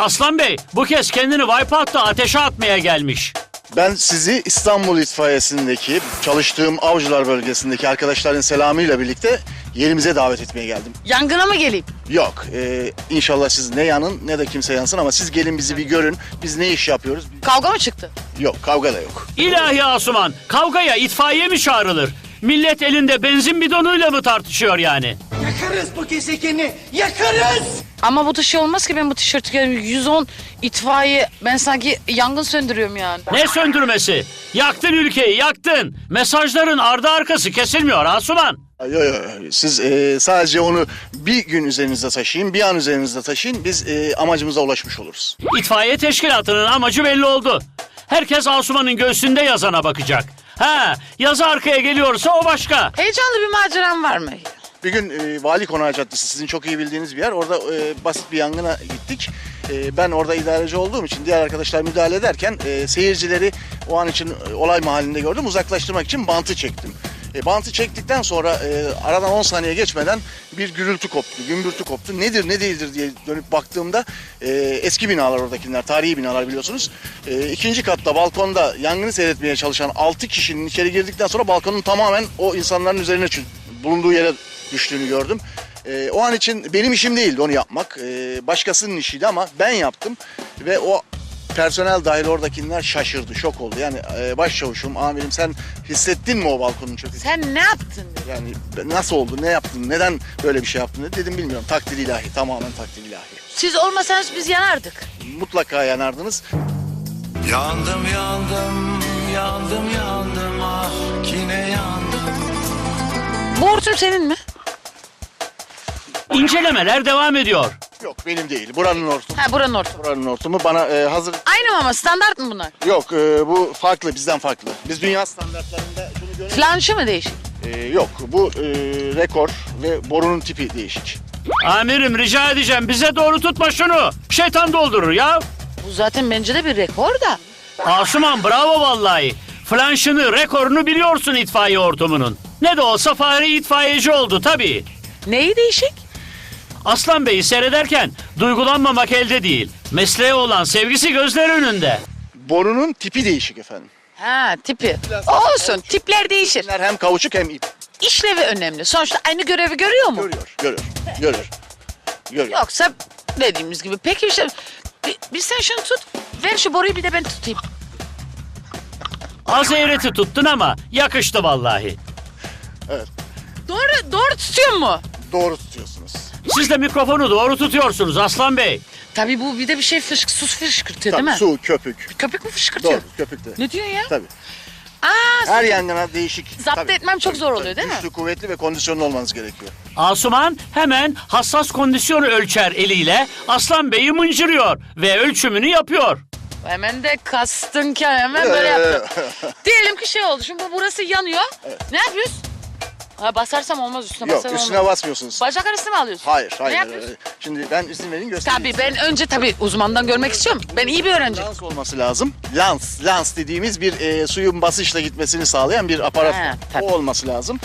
Aslan Bey bu kez kendini Wipeout'ta ateşe atmaya gelmiş. Ben sizi İstanbul İtfaiyesi'ndeki çalıştığım avcılar bölgesindeki arkadaşların selamıyla birlikte yerimize davet etmeye geldim. Yangına mı geleyim? Yok, e, inşallah siz ne yanın ne de kimse yansın ama siz gelin bizi bir görün. Biz ne iş yapıyoruz? Kavga mı çıktı? Yok, kavga da yok. İlahi Asuman kavgaya itfaiye mi çağrılır? Millet elinde benzin bidonuyla mı tartışıyor yani? Yakarız bu gezegeni, yakarız! Ama bu dışı olmaz ki ben bu tişörtü giyerim. 110 itfaiye. Ben sanki yangın söndürüyorum yani. Ne söndürmesi? Yaktın ülkeyi yaktın. Mesajların ardı arkası kesilmiyor Asuman. Yok yok siz e, sadece onu bir gün üzerinizde taşıyın, bir an üzerinizde taşıyın. Biz e, amacımıza ulaşmış oluruz. İtfaiye teşkilatının amacı belli oldu. Herkes Asuman'ın göğsünde yazana bakacak. Ha, yazı arkaya geliyorsa o başka. Heyecanlı bir maceram var mı? Bir gün e, Vali Konağı Caddesi sizin çok iyi bildiğiniz bir yer. Orada e, basit bir yangına gittik. E, ben orada idareci olduğum için diğer arkadaşlar müdahale ederken e, seyircileri o an için e, olay mahallinde gördüm. Uzaklaştırmak için bantı çektim. E, bantı çektikten sonra e, aradan 10 saniye geçmeden bir gürültü koptu, gümbürtü koptu. Nedir ne değildir diye dönüp baktığımda e, eski binalar oradakiler, tarihi binalar biliyorsunuz. E, ikinci katta balkonda yangını seyretmeye çalışan 6 kişinin içeri girdikten sonra balkonun tamamen o insanların üzerine bulunduğu yere düştüğünü gördüm. Ee, o an için benim işim değildi onu yapmak. Ee, başkasının işiydi ama ben yaptım ve o personel dahil oradakiler şaşırdı, şok oldu. Yani e, başçavuşum, amirim sen hissettin mi o balkonun çöküşünü? Sen ne yaptın? Yani nasıl oldu, ne yaptın, neden böyle bir şey yaptın dedi. dedim bilmiyorum. Takdir ilahi, tamamen takdir ilahi. Siz olmasanız biz yanardık. Mutlaka yanardınız. Yandım yandım yandım yandım ah yine yandım Bu hortum senin mi? İncelemeler devam ediyor. Yok benim değil. Buranın hortumu. Ha buranın hortumu. Buranın hortumu bana e, hazır... Aynı mı ama standart mı bunlar? Yok e, bu farklı, bizden farklı. Biz dünya standartlarında şunu görüyoruz. Flanşı mı değişik? Ee, yok bu e, rekor ve borunun tipi değişik. Amirim rica edeceğim bize doğru tutma şunu. Şeytan doldurur ya. Bu zaten bence de bir rekor da. Asuman bravo vallahi. Flanşını, rekorunu biliyorsun itfaiye ortamının. Ne de olsa Fahri itfaiyeci oldu tabii. Neyi değişik? Aslan Bey'i seyrederken duygulanmamak elde değil. Mesleğe olan sevgisi gözler önünde. Borunun tipi değişik efendim. Ha tipi. Olsun tipler değişir. Bunlar hem kavuçuk hem ip. İşlevi önemli. Sonuçta aynı görevi görüyor mu? Görüyor, görüyor, görüyor. Görüyor. Yoksa dediğimiz gibi. Peki işte bir, bir sen şunu tut. Ver şu boruyu bir de ben tutayım. Az eğreti tuttun ama yakıştı vallahi. Doğru doğru tutuyor mu? Doğru tutuyorsunuz. Siz de mikrofonu doğru tutuyorsunuz Aslan Bey. Tabii bu bir de bir şey fışk, sus fışkırtıyor Tabii değil mi? su, köpük. Köpek mi fışkırtıyor? Doğru, köpük de. Ne diyorsun ya? Tabii. Aa, Her yangına değişik. Zapt Tabii, etmem çok zor tabii. oluyor, değil mi? Güçlü, kuvvetli ve kondisyonlu olmanız gerekiyor. Asuman hemen hassas kondisyon ölçer eliyle Aslan Bey'i mıncırıyor ve ölçümünü yapıyor. hemen de kastın ki hemen böyle yaptım. Diyelim ki şey oldu. Şimdi bu burası yanıyor. Ne yapıyoruz? Ha, basarsam olmaz üstüne Yok, basarsam üstüne olmaz. basmıyorsunuz. Bacak arasına mı alıyorsun? Hayır, hayır. Yapıyorsun? Şimdi ben izin verin göstereyim. Tabii ben önce tabii uzmandan görmek istiyorum. Ben iyi bir öğrenci. Lans olması lazım. Lans, lans dediğimiz bir e, suyun basınçla gitmesini sağlayan bir aparat. He, tabii. o olması lazım.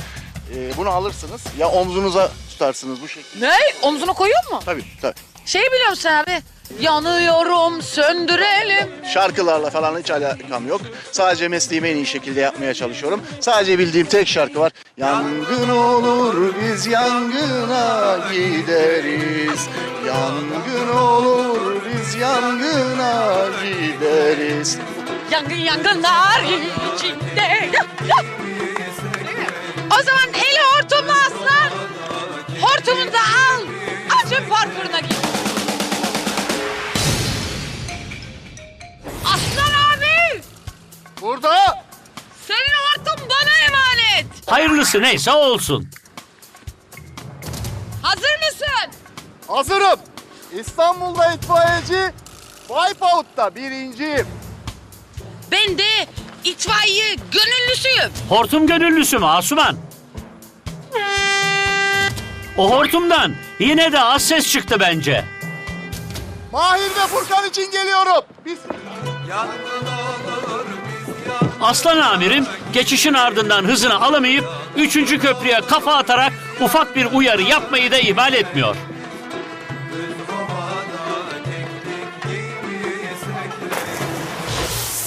E, bunu alırsınız ya omzunuza tutarsınız bu şekilde. Ne? Omzuna koyuyor mu? Tabii, tabii. Şey biliyor musun abi? Yanıyorum söndürelim. Şarkılarla falan hiç alakam yok. Sadece mesleğimi en iyi şekilde yapmaya çalışıyorum. Sadece bildiğim tek şarkı var. Yangın olur biz yangına gideriz. Yangın olur biz yangına gideriz. Yangın yangınlar içinde. O zaman eli hortumlu aslan. Hortumunu da al. Acın parkuruna git. Hayırlısı neyse olsun. Hazır mısın? hazırım. İstanbul'da itfaiyeci Wipeout'ta birinciyim. Ben de itfaiye gönüllüsüyüm. Hortum gönüllüsü mü Asuman? O hortumdan yine de az ses çıktı bence. Mahir ve Furkan için geliyorum. Biz Aslan amirim geçişin ardından hızını alamayıp 3. köprüye kafa atarak ufak bir uyarı yapmayı da ihmal etmiyor.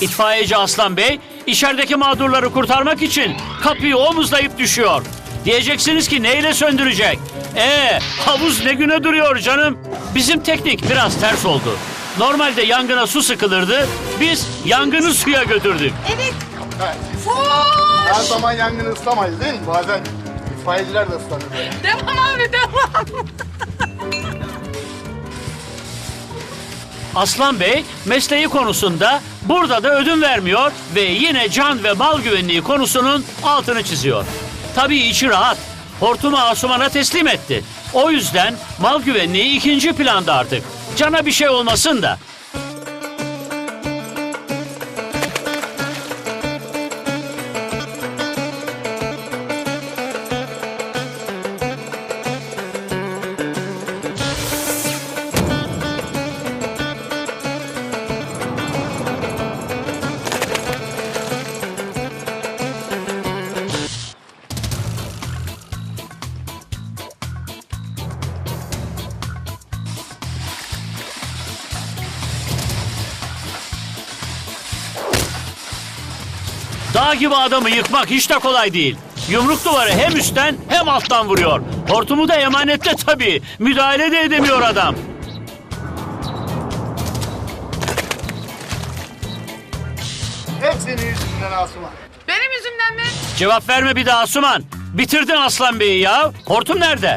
İtfaiyeci Aslan Bey içerideki mağdurları kurtarmak için kapıyı omuzlayıp düşüyor. Diyeceksiniz ki neyle söndürecek? Ee, havuz ne güne duruyor canım? Bizim teknik biraz ters oldu. Normalde yangına su sıkılırdı. Biz yangını suya götürdük. Her zaman yangını ıslamayız değil mi? Bazen itfaiyeciler de ıslanır böyle. Devam abi devam. Aslan Bey mesleği konusunda burada da ödün vermiyor ve yine can ve mal güvenliği konusunun altını çiziyor. Tabii içi rahat. Hortumu Asuman'a teslim etti. O yüzden mal güvenliği ikinci planda artık. Cana bir şey olmasın da. Dağ gibi adamı yıkmak hiç de kolay değil. Yumruk duvarı hem üstten hem alttan vuruyor. Hortumu da emanette tabii. Müdahale de edemiyor adam. Hep senin yüzünden Asuman. Benim yüzümden mi? Cevap verme bir daha Asuman. Bitirdin Aslan Bey'i ya. Hortum nerede?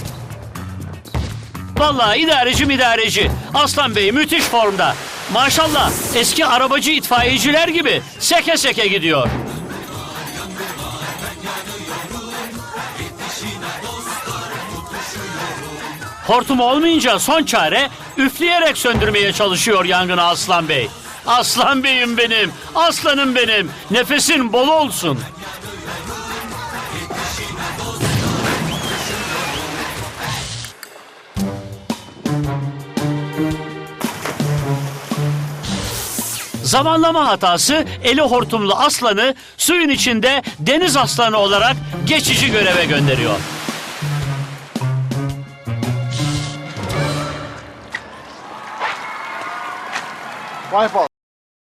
Vallahi idareci idareci. Aslan Bey müthiş formda. Maşallah eski arabacı itfaiyeciler gibi seke seke gidiyor. Hortum olmayınca son çare üfleyerek söndürmeye çalışıyor yangını Aslan Bey. Aslan Bey'im benim, aslanım benim. Nefesin bol olsun. Zamanlama hatası eli hortumlu aslanı suyun içinde deniz aslanı olarak geçici göreve gönderiyor. My fault.